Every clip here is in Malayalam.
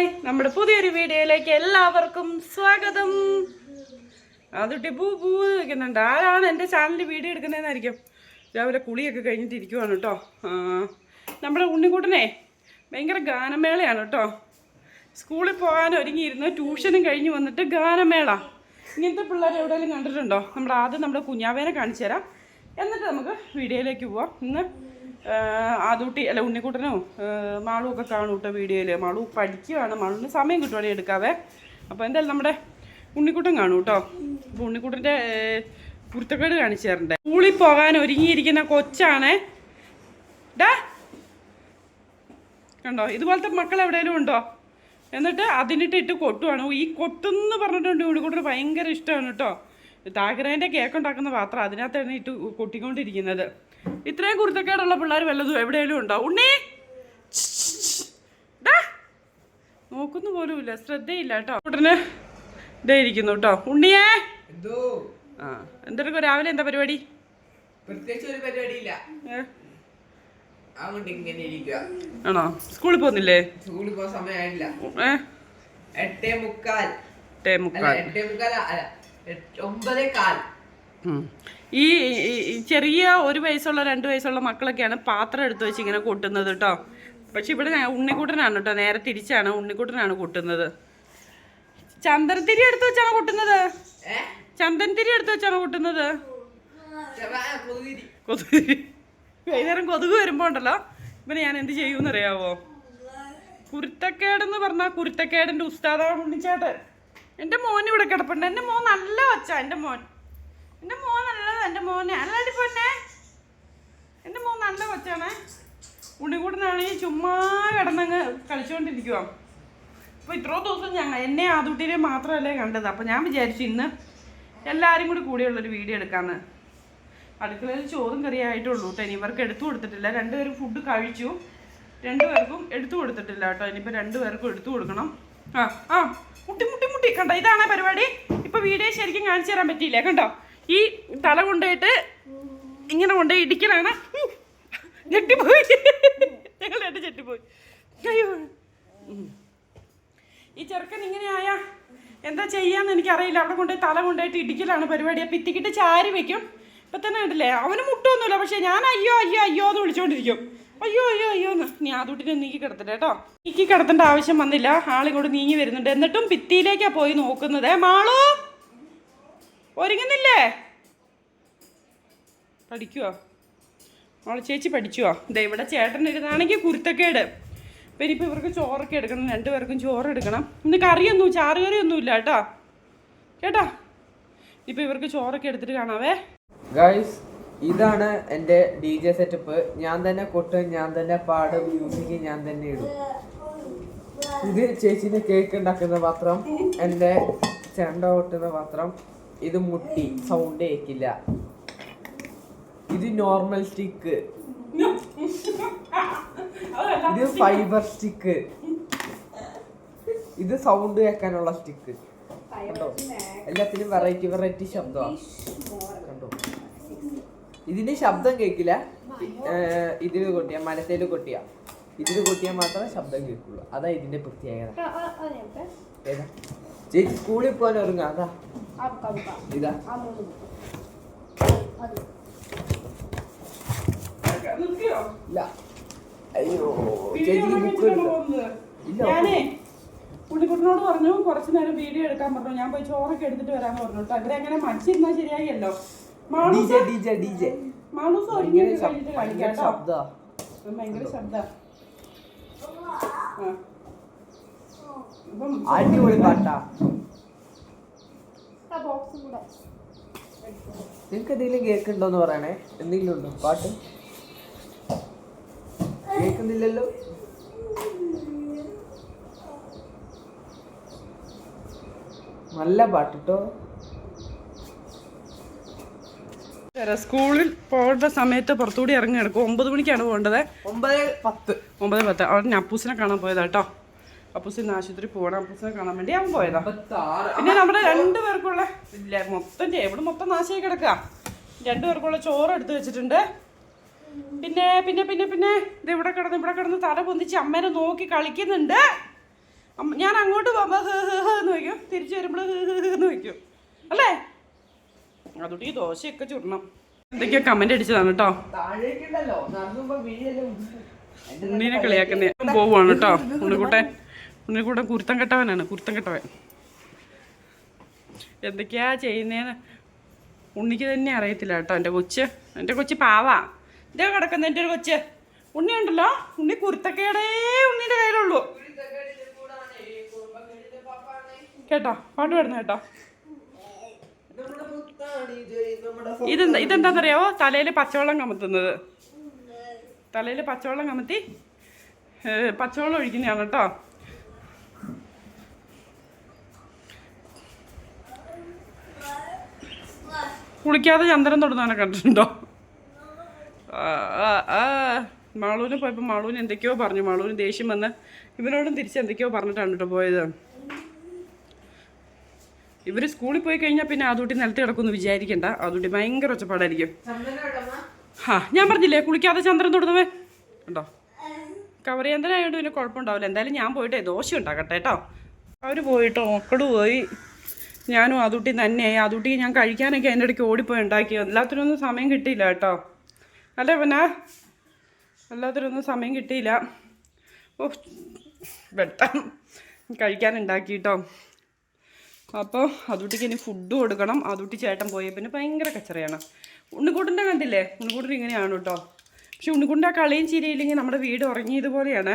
ഹായ്. നമ്മുടെ പുതിയൊരു വീഡിയോയിലേക്ക് എല്ലാവർക്കും സ്വാഗതം. അതുട്ടി പൂ പൂ നിൽക്കുന്നുണ്ട് ആരാണ് എന്റെ ചാനലിൽ വീഡിയോ എടുക്കുന്നതെന്നായിരിക്കും. രാവിലെ കുളിയൊക്കെ കഴിഞ്ഞിട്ട് ഇരിക്കുവാണ് കേട്ടോ. നമ്മുടെ ഉണ്ണിക്കുട്ടനെ ഭയങ്കര ഗാനമേളയാണ് കേട്ടോ. സ്കൂളിൽ പോകാൻ ഒരുങ്ങിയിരുന്നു. ട്യൂഷനും കഴിഞ്ഞ് വന്നിട്ട് ഗാനമേള. ഇങ്ങനത്തെ പിള്ളേരെ എവിടെയെങ്കിലും കണ്ടിട്ടുണ്ടോ? നമ്മുടെ ആദ്യം നമ്മുടെ കുഞ്ഞാവേനെ കാണിച്ചു തരാം. എന്നിട്ട് നമുക്ക് വീഡിയോയിലേക്ക് പോവാം. ഇന്ന് ആദൂട്ടി അല്ല ഉണ്ണിക്കുട്ടനോ മാളും ഒക്കെ കാണും കേട്ടോ വീഡിയോയിൽ മാളു പഠിക്കുകയാണ് മാളുവിന് സമയം കിട്ടുവാണെങ്കിൽ എടുക്കാവേ. അപ്പോൾ എന്തായാലും നമ്മുടെ ഉണ്ണിക്കുട്ടൻ കാണും കേട്ടോ. അപ്പോൾ ഉണ്ണിക്കുട്ടന്റെ കുരുത്തക്കേട് കാണിച്ചു തരണ്ടേ. സ്കൂളിൽ പോകാൻ ഒരുങ്ങിയിരിക്കുന്ന കൊച്ചാണേ. ഡാ. കണ്ടോ? ഇതുപോലത്തെ മക്കൾ എവിടെയെങ്കിലും ഉണ്ടോ? എന്നിട്ട് അതിനിട്ട് ഇട്ട് കൊട്ടുവാണ്. ഈ കൊട്ടെന്ന് പറഞ്ഞിട്ടുണ്ട് ഉണ്ണിക്കുട്ടന് ഭയങ്കര ഇഷ്ടമാണ് കേട്ടോ. താഗ്രേന്റെ കേക്ക് ഉണ്ടാക്കുന്ന പാത്രം അതിനകത്താണ് ഇട്ട് കൊട്ടിക്കൊണ്ടിരിക്കുന്നത്. ഇത്രയും കുരുത്തക്കേടുള്ള പിള്ളേർ വല്ലതും എവിടെയെങ്കിലും ഉണ്ടോ? ഉണ്ണി! നോക്കുന്നു പോലുമില്ല ശ്രദ്ധയില്ല കേട്ടോ. ഉടനെ ഇതേ ഇരിക്കുന്നു കേട്ടോ. ഉണ്ണിയേ! ആ എന്തെടുക്കും രാവിലെ എന്താ പരിപാടി? പ്രത്യേകിച്ച് ഒരു പരിപാടിയില്ല. ആണോ? സ്കൂളിൽ പോകുന്നില്ലേ? സ്കൂളിൽ പോകാൻ സമയമായില്ല എട്ടേ മുക്കാൽ. എട്ടേ മുക്കാൽ. എട്ടേ മുക്കാൽ ഒമ്പതേ കാൽ. ഈ ചെറിയ ഒരു വയസ്സുള്ള രണ്ട് വയസ്സുള്ള മക്കളൊക്കെയാണ് പാത്രം എടുത്തു വെച്ച് ഇങ്ങനെ കൂട്ടുന്നത് കേട്ടോ പക്ഷെ ഇവിടെ ഉണ്ണിക്കൂട്ടനാണ് കേട്ടോ നേരെ തിരിച്ചാണ് ഉണ്ണിക്കൂട്ടനാണ് കൂട്ടുന്നത്. ചന്ദനത്തിരി എടുത്തു വെച്ചാണ് കൂട്ടുന്നത്? ചന്ദനത്തിരി എടുത്തു വെച്ചാണ് കൂട്ടുന്നത്? വൈകുന്നേരം കൊതുക് വരുമ്പോ ഉണ്ടല്ലോ. ഇവനെ ഞാൻ എന്ത് ചെയ്യൂന്ന് ചെയ്യുമെന്നറിയാവോ? കുരുത്തക്കേടെന്ന് പറഞ്ഞാൽ കുരുത്തക്കേടിന്റെ ഉസ്താദാണ് ഉണ്ണിച്ചേട്ടൻ. എന്റെ മോൻ ഇവിടെ കിടപ്പുണ്ട്. എന്റെ മോൻ നല്ല വച്ച എന്റെ മോൻ. എന്റെ മോൻ നല്ലത് എന്റെ മോനെ. അല്ലാടി പൊന്നെ. എന്റെ മോൻ നല്ല കൊച്ചാണേ. ഈ ചുമ്മാ കിടന്നങ്ങ് കളിച്ചുകൊണ്ടിരിക്കുക അപ്പോൾ ഇത്രയോ ദിവസം ഞങ്ങൾ എന്നെ ആദൂട്ടിനെ മാത്രമല്ലേ കണ്ടത്. അപ്പോൾ ഞാൻ വിചാരിച്ചു ഇന്ന് എല്ലാവരും കൂടി കൂടിയുള്ളൊരു വീഡിയോ എടുക്കാമെന്ന് അടുക്കളയിൽ ചോറും കറിയായിട്ടുള്ളൂ കേട്ടോ. ഇനി ഇവർക്ക് എടുത്തു കൊടുത്തിട്ടില്ല. രണ്ടുപേരും ഫുഡ് കഴിച്ചു. രണ്ടുപേർക്കും എടുത്തു കൊടുത്തിട്ടില്ല കേട്ടോ. ഇനിയിപ്പോൾ രണ്ടുപേർക്കും എടുത്തു കൊടുക്കണം. ആ ആ. മുട്ടി മുട്ടി മുട്ടി. കണ്ടോ ഇതാണ് പരിപാടി. ഇപ്പോൾ വീഡിയോ ശരിക്കും കാണിച്ചു തരാൻ പറ്റിയില്ല? കണ്ടോ? ഈ തല കൊണ്ടുപോയിട്ട് ഇങ്ങനെ കൊണ്ടുപോയി ഇടിക്കലാണ്. ഞെട്ടിപ്പോയി. ഞങ്ങൾ രണ്ട് ഞെട്ടിപ്പോയി. അയ്യോ. ഈ ചെറുക്കൻ ഇങ്ങനെയായ എന്താ ചെയ്യാന്ന് എനിക്കറിയില്ല. അവിടെ കൊണ്ടുപോയി തല കൊണ്ടുപോയിട്ട് ഇടിക്കലാണ് പരിപാടി. അപ്പം ഇത്തിക്കിട്ട് ചാരി വെക്കും. ഇപ്പൊ തന്നെ കണ്ടില്ലേ? അവന് മുട്ടൊന്നുമില്ല. പക്ഷേ ഞാൻ അയ്യോ അയ്യോ അയ്യോ എന്ന് വിളിച്ചോണ്ടിരിക്കും. അയ്യോ അയ്യോ അയ്യോ എന്ന്. നീ ആദൂട്ടിനെ നീക്കി കിടത്തട്ടെ കേട്ടോ. നീക്കി കിടത്തേണ്ട ആവശ്യം വന്നില്ല. ആളിങ്ങോട്ട് നീങ്ങി വരുന്നുണ്ട്. എന്നിട്ടും ഭിത്തിയിലേക്കാ പോയി നോക്കുന്നത്. മാളു? ഒരുങ്ങുന്നില്ലേ? പഠിക്കുവോ? മോളെ ചേച്ചി പഠിച്ചുവോ? ദേ ഇവിടെ ചേട്ടൻ ഇരുന്നാണെങ്കിൽ കുരുത്തക്കേട്. അപ്പം ഇനിയിപ്പോൾ ഇവർക്ക് ചോറൊക്കെ എടുക്കണം രണ്ടുപേർക്കും ചോറ് എടുക്കണം. ഇന്ന് കറിയൊന്നും ചാറ് കറിയൊന്നും ഇല്ല കേട്ടോ. കേട്ടോ? ഇപ്പം ഇവർക്ക് ചോറൊക്കെ എടുത്തിട്ട് കാണാവേ. ഗൈസ് ഇതാണ് എന്റെ ഡി ജെ സെറ്റപ്പ് ഞാൻ തന്നെ കൊട്ടും ഞാൻ തന്നെ പാടും മ്യൂസിക് ഞാൻ തന്നെ ഇടും. ഇത് ചേച്ചീന്റെ കേക്ക് ഉണ്ടാക്കുന്ന പാത്രം എന്റെ ചെണ്ട കൊട്ടുന്ന പാത്രം. ഇത് മുട്ടി സൗണ്ട് കേക്കില്ല. ഇത് നോർമൽ സ്റ്റിക്ക് ഇത് ഫൈബർ സ്റ്റിക്ക് ഇത് സൗണ്ട് കേൾക്കാനുള്ള സ്റ്റിക്ക് കണ്ടോ? എല്ലാത്തിനും വെറൈറ്റി വെറൈറ്റി ശബ്ദമാണ് കണ്ടോ? ഇതിന് ശബ്ദം കേൾക്കില്ല ഇതിൽ കൊട്ടിയ മരത്തേൽ കൊട്ടിയ. ഇതിൽ കൊട്ടിയാൽ മാത്രമേ ശബ്ദം കേൾക്കുള്ളൂ. അതാ ഇതിന്റെ പ്രത്യേകത. ഏതാ? ചേച്ചി സ്കൂളിൽ പോകാൻ ഒരുങ്ങ. അതാ. ഇതാ. നിർത്തിയോ? ഇല്ല അയ്യോ ബുക്ക്. ഞാനേ ഉണ്ണിക്കുട്ടനോട് പറഞ്ഞു കുറച്ചു നേരം വീഡിയോ എടുക്കാൻ പറഞ്ഞു. ഞാൻ പോയി ചോറൊക്കെ എടുത്തിട്ട് വരാന്ന് പറഞ്ഞു കേട്ടോ. അങ്ങനെ അങ്ങനെ മടിച്ചിരുന്നാൽ ശരിയായല്ലോ കഴിഞ്ഞിട്ട് കാണിക്കാം കേട്ടോ. ഭയങ്കര ശബ്ദ. അടിപൊളി പാട്ടാ. നിങ്ങക്ക് എന്തെങ്കിലും എന്ന് പറയണേ. എന്തെങ്കിലും ഉണ്ടോ? പാട്ട്? കേൾക്കുന്നില്ലല്ലോ. നല്ല പാട്ട് കേട്ടോ സ്കൂളിൽ പോകേണ്ട സമയത്ത് പുറത്തുകൂടി ഇറങ്ങി കിടക്കും ഒമ്പത് മണിക്കാണ് പോകേണ്ടത്. ഒമ്പത് പത്ത്. ഒമ്പത് പത്ത്. അവിടെ ഞാൻ അപ്പൂസിനെ കാണാൻ പോയതാ കേട്ടോ അപ്പൂസ് ഇന്ന് ആശുപത്രി പോകണം അപ്പൂസിനെ കാണാൻ വേണ്ടി അവൻ പോയതാ. പിന്നെ നമ്മുടെ രണ്ടു പേർക്കുള്ള ഇല്ല മൊത്തം എവിടെ മൊത്തം നാശമായി കിടക്കുക രണ്ടു പേർക്കുള്ള ചോറ് എടുത്തു വെച്ചിട്ടുണ്ട്. പിന്നെ പിന്നെ പിന്നെ പിന്നെ ഇത് ഇവിടെ കിടന്ന് ഇവിടെ കിടന്ന് തല പൊന്തിച്ച് അമ്മേനെ നോക്കി കളിക്കുന്നുണ്ട്. ഞാൻ അങ്ങോട്ട് പോകുമ്പോൾ ഹ് ഹ് ഹ് എന്ന് വയ്ക്കും. തിരിച്ചു വരുമ്പോൾ ഹ് ഹ് ഹ് എന്ന് വയ്ക്കും. അല്ലേ? അതുകൊണ്ട് ഈ ദോശയൊക്കെ ചുടണം. എന്തൊക്കെയോ കമന്റ് അടിച്ചതാണ് കേട്ടോ. ഉണ്ണീനെ കളിയാക്കുന്നേ. പോവാണ് കേട്ടോ. ഉണ്ണിക്കുട്ടൻ. ഉണ്ണിക്കുട്ടൻ കുരുത്തം കെട്ടവനാണ് കുരുത്തം കെട്ടവൻ. എന്തൊക്കെയാ ചെയ്യുന്നേന്ന് ഉണ്ണിക്ക് തന്നെ അറിയത്തില്ല കേട്ടോ. എന്റെ കൊച്ച് എന്റെ കൊച്ച് പാവാ. ഇതേ കിടക്കുന്ന എന്റെ ഒരു കൊച്ച്. ഉണ്ണി ഉണ്ടല്ലോ ഉണ്ണി കുരുത്തക്കേടേ ഉണ്ണിയുടെ കയ്യിലുള്ളൂ. കേട്ടോ? പാട്ട് പാടുന്ന കേട്ടോ. ഇതെന്താ ഇതെന്താണെന്നറിയാവോ തലയിൽ പച്ചവെള്ളം കമത്തുന്നത്. തലയിൽ പച്ചവെള്ളം കമത്തി പച്ചവെള്ളം ഒഴിക്കുന്നതാണ് കേട്ടോ. കുളിക്കാതെ ചന്ദ്രൻ തൊടുന്നവനെ കണ്ടിട്ടുണ്ടോ. മാളൂന് പോയപ്പോൾ മാളൂന് എന്തൊക്കെയോ പറഞ്ഞു. മാളൂന് ദേഷ്യം വന്ന് ഇവനോടും തിരിച്ച് എന്തൊക്കെയോ പറഞ്ഞിട്ടാണ് കേട്ടോ പോയത്. ഇവർ സ്കൂളിൽ പോയി കഴിഞ്ഞാൽ പിന്നെ ആദൂട്ടി നിലത്ത് കിടക്കുമെന്ന് വിചാരിക്കണ്ട. ആദൂട്ടി ഭയങ്കര ഒച്ചപ്പാടായിരിക്കും. ആ ഞാൻ പറഞ്ഞില്ലേ കുളിക്കാതെ ചന്ദ്രൻ തൊടുന്നവേ ഉണ്ടോ കവർ ചെയ്യാന്തനായോണ്ട് പിന്നെ കുഴപ്പമുണ്ടാവില്ല. എന്തായാലും ഞാൻ പോയിട്ടേ ദോശ ഉണ്ടാക്കട്ടെ കേട്ടോ അവർ പോയിട്ടോ മക്കൾ പോയി. ഞാനും അതുട്ടി തന്നെയായി. അതുട്ടി ഞാൻ കഴിക്കാനൊക്കെ അതിന്റെ ഇടയ്ക്ക് ഓടിപ്പോയി ഉണ്ടാക്കി. എല്ലാത്തിനൊന്നും സമയം കിട്ടിയില്ല കേട്ടോ. അല്ലേ പിന്നെ? എല്ലാത്തിനൊന്നും സമയം കിട്ടിയില്ല. ഓ വെട്ടം. കഴിക്കാനുണ്ടാക്കി കേട്ടോ. അപ്പോൾ അതുട്ടിക്ക് ഇനി ഫുഡ് കൊടുക്കണം. അതുട്ടി ചേട്ടൻ പോയ പിന്നെ ഭയങ്കര കച്ചറയാണ്. ഉണ്ണിക്കൂട്ടിന്റെ കണ്ടില്ലേ? ഉണ്ണിക്കൂട്ടിന് ഇങ്ങനെയാണ് കേട്ടോ. പക്ഷെ ഉണ്ണിക്കൂട്ടിന്റെ ആ കളിയും ചിരിയില്ലെങ്കിൽ നമ്മുടെ വീട് ഉറങ്ങിയതുപോലെയാണ്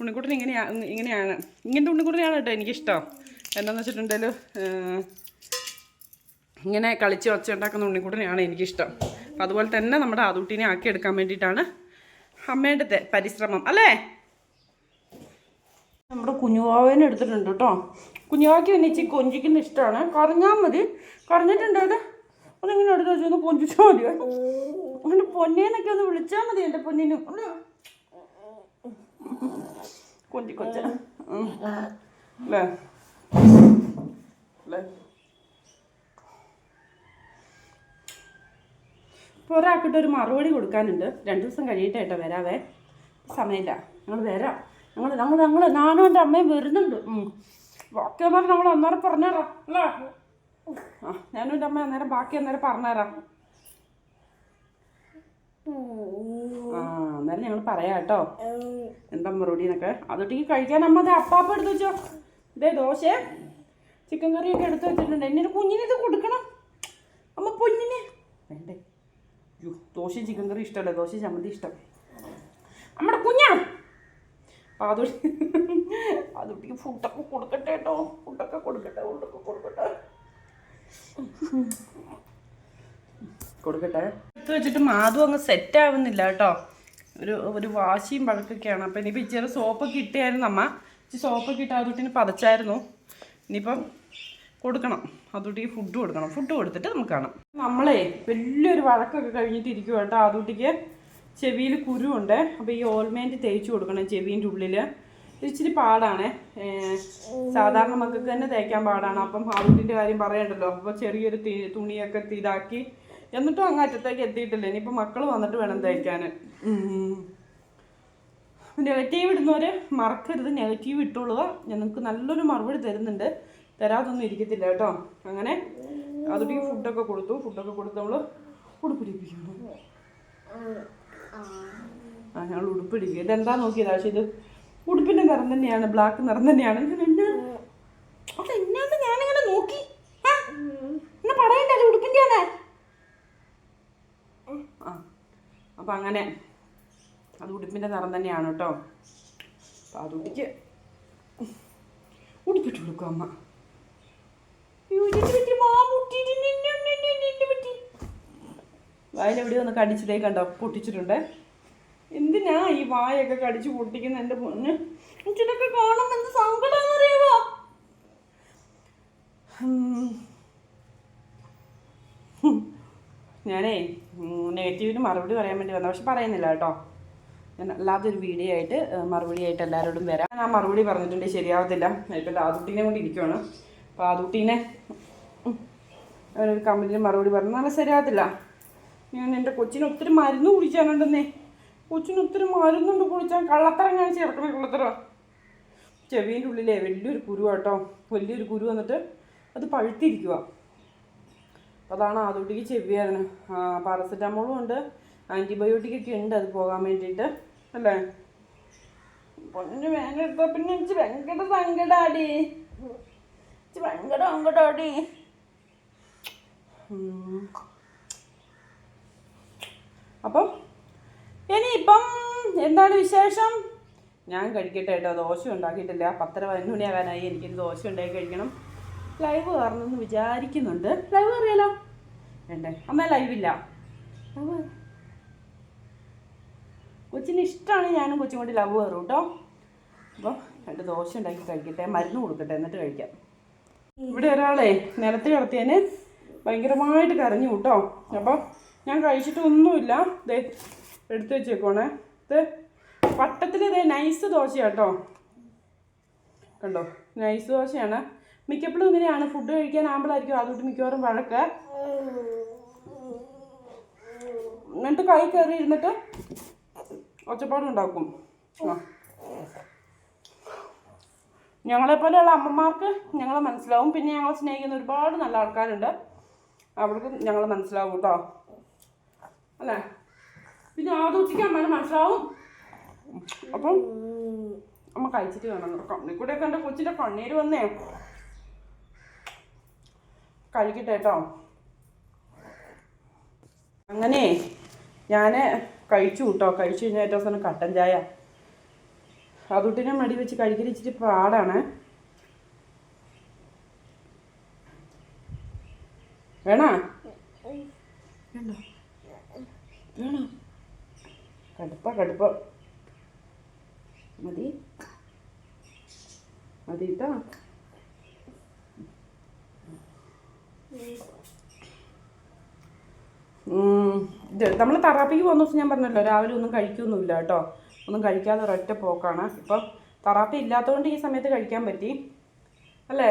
ഉണ്ണിക്കൂട്ടിന് ഇങ്ങനെയാണ് ഇങ്ങനെയാണ്. ഇങ്ങനത്തെ ഉണ്ണിക്കൂട്ടനെയാണ് കേട്ടോ എനിക്കിഷ്ടം. എന്താണെന്ന് വെച്ചിട്ടുണ്ടെങ്കിൽ ഇങ്ങനെ കളിച്ച് വച്ച് ഉണ്ടാക്കുന്ന ഉണ്ണിക്കൂട്ടനെയാണ് എനിക്കിഷ്ടം. അതുപോലെ തന്നെ നമ്മുടെ ആദൂട്ടിനെ ആക്കി എടുക്കാൻ വേണ്ടിയിട്ടാണ് അമ്മയുടെ പരിശ്രമം അല്ലേ? നമ്മുടെ കുഞ്ഞുവാവേനെ എടുത്തിട്ടുണ്ട് കേട്ടോ. കുഞ്ഞുവാക്ക് പിന്നെ ഇച്ചിരി കൊഞ്ചിക്കുന്ന ഇഷ്ടമാണ്. കറങ്ങാൻ മതി. കറഞ്ഞിട്ടുണ്ട് അത് അതിങ്ങനെ എടുത്ത് വെച്ചൊന്ന് കൊഞ്ചിച്ചാൽ മതി അങ്ങനെ പൊന്നേന്നൊക്കെ ഒന്ന് വിളിച്ചാൽ മതി എന്റെ പൊന്നിന്. കൊഞ്ചി അല്ലേ? അല്ലേ ഇപ്പോൾ ഒരാൾക്കിട്ട് ഒരു മറുപടി കൊടുക്കാനുണ്ട്. രണ്ട് ദിവസം കഴിയട്ടെ കേട്ടോ വരാവേ. സമയമില്ല. ഞങ്ങൾ വരാം. ഞങ്ങൾ ഞങ്ങൾ ഞങ്ങൾ ഞാനും എന്റെ അമ്മയും വരുന്നുണ്ട്. ബാക്കി അന്നേരം നമ്മൾ അന്നേരം പറഞ്ഞുതരാം അല്ലേ? ആ ഞാനും എന്റെ അമ്മ അന്നേരം ബാക്കി അന്നേരം പറഞ്ഞുതരാം ആ അന്നേരം ഞങ്ങൾ പറയാം കേട്ടോ. എന്താ മറുപടി എന്നൊക്കെ. അതൊട്ടിക്ക് കഴിക്കാൻ അമ്മ അതെ അപ്പാപ്പ എടുത്ത് വെച്ചോ. ഇതേ ദോശ. ചിക്കൻ കറിയൊക്കെ എടുത്ത് വെച്ചിട്ടുണ്ട്. എന്നൊരു കുഞ്ഞിന് ഇത് കൊടുക്കണം. അമ്മ പൊന്നിന്. വേണ്ടേ. ദോശയും ചിക്കൻ കറി ഇഷ്ടമല്ല. ദോശ ചമ്മന്തി ഇഷ്ടം നമ്മുടെ കുഞ്ഞാണ്. അപ്പം പാതുട്ടിക്ക് ഫുഡൊക്കെ കൊടുക്കട്ടെ കേട്ടോ. ഫുഡൊക്കെ കൊടുക്കട്ടെ ഫുഡൊക്കെ കൊടുക്കട്ടെ. കൊടുക്കട്ടെ. എടുത്ത് വെച്ചിട്ട് മാധു അങ്ങ് സെറ്റ് ആവുന്നില്ല കേട്ടോ. ഒരു ഒരു വാശിയും പഴക്കൊക്കെയാണ്. അപ്പം ഇനിയിപ്പോൾ ഇച്ചിരി സോപ്പൊക്കെ ഇട്ടായിരുന്നു അമ്മ. ഇച്ചിരി സോപ്പൊക്കെ ഇട്ട് അതുട്ടിന് പതച്ചായിരുന്നു. ഇനിയിപ്പം കൊടുക്കണം. അതുട്ടിക്ക് ഫുഡ് കൊടുക്കണം. ഫുഡ് കൊടുത്തിട്ട് നമുക്ക് കാണാം. നമ്മളേ വലിയൊരു വഴക്കൊക്കെ കഴിഞ്ഞിട്ട് ഇരിക്കുക കേട്ടോ. അതുട്ടിക്ക് ചെവിയിൽ കുരുവുണ്ട്. അപ്പോൾ ഈ ഓൾമെന്റ് തേച്ച് കൊടുക്കണം ചെവീന്റെ ഉള്ളിൽ ഇച്ചിരി പാടാണ്. സാധാരണ മക്കൾക്ക് തന്നെ തേക്കാൻ പാടാണ്. അപ്പം ആദ്യത്തിന്റെ കാര്യം പറയണ്ടല്ലോ. അപ്പോൾ ചെറിയൊരു തുണിയൊക്കെ ഇതാക്കി. എന്നിട്ടും അങ്ങ് അറ്റത്തേക്ക് എത്തിയിട്ടില്ല. ഇനിയിപ്പോൾ മക്കൾ വന്നിട്ട് വേണം തേക്കാൻ നെഗറ്റീവ് ഇടുന്നവർ മറക്കരുത്. നെഗറ്റീവ് ഇട്ടുള്ളത് നിങ്ങൾക്ക് നല്ലൊരു മറുപടി തരുന്നുണ്ട്. തരാതൊന്നും ഇരിക്കത്തില്ല കേട്ടോ. അങ്ങനെ അതുകൊണ്ട് ഫുഡൊക്കെ കൊടുത്തു. ഫുഡൊക്കെ കൊടുത്ത് നമ്മൾ ഉടുപ്പിടിപ്പിക്കണം ആ ഞങ്ങൾ ഉടുപ്പിടിക്കും. ഇതെന്താ നോക്കിയത് പക്ഷേ ഇത് ഉടുപ്പിന്റെ നിറം തന്നെയാണ്. ബ്ലാക്ക് നിറം തന്നെയാണ്. എന്നാ? ഞാനിങ്ങനെ നോക്കി. എന്നാ പറയണ്ടേ? ഉടുപ്പിന്റെ ഉടുപ്പിന്റെയാണേ ആ അപ്പം അങ്ങനെ അത് ഉടുപ്പിന്റെ നിറം തന്നെയാണ് കേട്ടോ. അപ്പം അത് ഉടിക്ക്. ഉടുപ്പിട്ട് കൊടുക്കും അമ്മ. വായിലെവിടെ ഒന്ന് കടിച്ചതേ കണ്ടോ? പൊട്ടിച്ചിട്ടുണ്ട്. എന്തിനാ ഈ വായൊക്കെ കടിച്ച് പൊട്ടിക്കുന്ന എന്റെ പൊന്ന്? ഇച്ചിട്ടൊക്കെ കാണുമെന്ന്. ഹും. ഞാനേ നെഗറ്റീവിന് മറുപടി പറയാൻ വേണ്ടി വന്ന പക്ഷെ പറയുന്നില്ല കേട്ടോ. ഞാൻ അല്ലാതെ ഒരു വീഡിയോ ആയിട്ട് മറുപടി ആയിട്ട് എല്ലാവരോടും വരാം. ഞാൻ ആ മറുപടി പറഞ്ഞിട്ടുണ്ട് ശരിയാവത്തില്ല. ഇപ്പം ആദുട്ടീനെ കൊണ്ട് ഇരിക്കുവാണ്. അപ്പോൾ ആദുട്ടീനെ അവനൊരു കമ്പനിയിൽ മറുപടി പറഞ്ഞു നല്ല ശരിയാവത്തില്ല. ഞാൻ എന്റെ കൊച്ചിന് ഒത്തിരി മരുന്ന് കുടിക്കാനുണ്ടെന്നേ കൊച്ചിന് ഒത്തിരി മരുന്നുണ്ട് കുടിച്ചാൽ കള്ളത്തരം കാണിച്ച് ഇറക്കണ കള്ളത്തരം. ചെവീന്റെ ഉള്ളിലേ വലിയൊരു കുരു കേട്ടോ വലിയൊരു കുരു വന്നിട്ട് അത് പഴുത്തിരിക്കുക അതാണ് ആദ്യകുട്ടിക്ക് ചെവിയായിരുന്നു പാരസെറ്റാമോളും ഉണ്ട് ആന്റിബയോട്ടിക്കൊക്കെ ഉണ്ട് അത് പോകാൻ വേണ്ടിയിട്ട്. അല്ലേ? പൊന്നു വേന എടുത്താൽ പിന്നെ എനിക്ക് ഭയങ്കര സങ്കടാടി. എനിക്ക് ഭയങ്കര സങ്കടാടി. അപ്പം ഇനിയിപ്പം എന്താണ് വിശേഷം? ഞാൻ കഴിക്കട്ടെ കേട്ടോ. ദോശ ഉണ്ടാക്കിയിട്ടില്ല. പത്തര പതിനൊന്ന് മണിയാകാനായി. എനിക്കൊരു ദോശ ഉണ്ടാക്കി കഴിക്കണം. ലൈവ് കയറണമെന്ന് വിചാരിക്കുന്നുണ്ട്. ലൈവ് അറിയാലോ വേണ്ടേ. അമ്മ ലൈവില്ല. ലൈവ് കൊച്ചിന് ഇഷ്ടമാണ് ഞാനും കൊച്ചും കൂടി ലവ് കയറും കേട്ടോ അപ്പോൾ രണ്ട് ദോശ ഉണ്ടാക്കി കഴിക്കട്ടെ മരുന്ന് കൊടുക്കട്ടെ എന്നിട്ട് കഴിക്കാം. ഇവിടെ ഒരാളെ നിലത്ത് കിടത്തിയതിന് ഭയങ്കരമായിട്ട് കരഞ്ഞു കേട്ടോ. അപ്പോൾ ഞാൻ കഴിച്ചിട്ടൊന്നുമില്ല. ദേ എടുത്തു വെച്ചേക്കോണേ ഇത് വട്ടത്തിൽ ഇതേ നൈസ് ദോശ കേട്ടോ കണ്ടോ? നൈസ് ദോശയാണ്. മിക്കപ്പോഴും ഇങ്ങനെയാണ്. ഫുഡ് കഴിക്കാൻ ആകുമ്പോഴായിരിക്കും അതുകൊണ്ട് മിക്കവാറും വഴക്ക്. എന്നിട്ട് കൈ കയറി ഇരുന്നിട്ട് ഒച്ചപ്പാടുണ്ടാക്കും. ഉണ്ടാക്കും ഞങ്ങളെ പോലെയുള്ള അമ്മമാർക്ക് ഞങ്ങളെ മനസ്സിലാവും. പിന്നെ ഞങ്ങളെ സ്നേഹിക്കുന്ന ഒരുപാട് നല്ല ആൾക്കാരുണ്ട്. അവർക്ക് ഞങ്ങളെ മനസ്സിലാവും കേട്ടോ അല്ലേ? പിന്നെ ആദ്യത്തേക്ക് അമ്മേനെ മനസ്സിലാവും. അപ്പം അമ്മ കഴിച്ചിട്ട് വേണം. കണ്ണിൽ കൂടെയൊക്കെ എന്റെ കൊച്ചിന്റെ കണ്ണീര് വന്നേ. കഴിക്കട്ടെ കേട്ടോ അങ്ങനെ ഞാൻ കഴിച്ചു കേട്ടോ കഴിച്ചു കഴിഞ്ഞാൽ ഏറ്റവും അവസാനം കട്ടൻ ചായ. അതുട്ടിനെ മടി വെച്ച് കഴിക്കൽ ഇച്ചിരി പാടാണ്. വേണോ? വേണ്ടോ? വേണോ? കടുപ്പ കടുപ്പ. മതി. മതി കേട്ടോ ഇത് നമ്മൾ തറാപ്പിക്ക് പോകുന്ന ദിവസം ഞാൻ പറഞ്ഞല്ലോ രാവിലെ ഒന്നും കഴിക്കൊന്നുമില്ല കേട്ടോ. ഒന്നും കഴിക്കാതെ ഒരൊറ്റ പോക്കാണ്. ഇപ്പം തറാപ്പി ഇല്ലാത്തതുകൊണ്ട് ഈ സമയത്ത് കഴിക്കാൻ പറ്റി. അല്ലേ?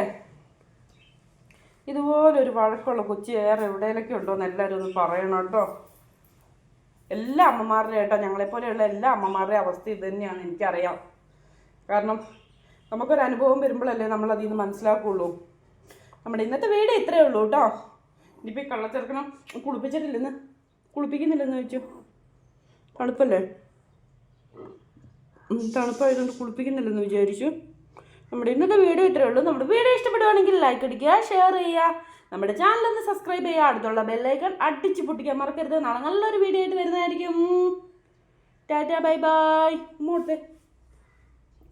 ഇതുപോലൊരു വഴക്കുള്ള കൊച്ചി എവിടെയൊക്കെ ഉണ്ടോ എന്ന് എല്ലാവരും ഒന്ന് പറയണം കേട്ടോ. എല്ലാ അമ്മമാരുടെയും കേട്ടോ ഞങ്ങളെപ്പോലെയുള്ള എല്ലാ അമ്മമാരുടെയും അവസ്ഥ ഇത് തന്നെയാണ് എനിക്കറിയാം. കാരണം നമുക്കൊരു അനുഭവം വരുമ്പോഴല്ലേ നമ്മളതിൽ നിന്ന് മനസ്സിലാക്കുള്ളൂ നമ്മുടെ ഇന്നത്തെ വീഡിയോ ഇത്രയേ ഉള്ളൂ കേട്ടോ. ഇനിയിപ്പോൾ ഈ കള്ളച്ചെറുക്കണം കുളിപ്പിച്ചിട്ടില്ലെന്ന്? കുളിപ്പിക്കുന്നില്ലെന്ന് ചോദിച്ചു. തണുപ്പല്ലേ? തണുപ്പായതുകൊണ്ട് കുളിപ്പിക്കുന്നില്ലെന്ന് വിചാരിച്ചു. നമ്മുടെ ഇന്നത്തെ വീഡിയോ ഇത്രയേ ഉള്ളൂ. നമ്മുടെ വീഡിയോ ഇഷ്ടപ്പെടുകയാണെങ്കിൽ ലൈക്ക് അടിക്കുക ഷെയർ ചെയ്യുക. നമ്മുടെ ചാനൽ ഒന്ന് സബ്സ്ക്രൈബ് ചെയ്യുക. അടുത്തുള്ള ബെല്ലൈക്കൺ അടിച്ച് പൊട്ടിക്കാൻ മറക്കരുത്. നാളെ നല്ലൊരു വീഡിയോ ആയിട്ട് വരുന്നതായിരിക്കും. ടാറ്റ ബൈ ബൈ ഇങ്ങോട്ട്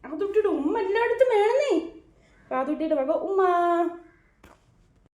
അതുട്ടിയുടെ ഉമ്മ എല്ലായിടത്തും വേണമെന്നേ കാതുട്ടിയുടെ വക ഉമ്മ.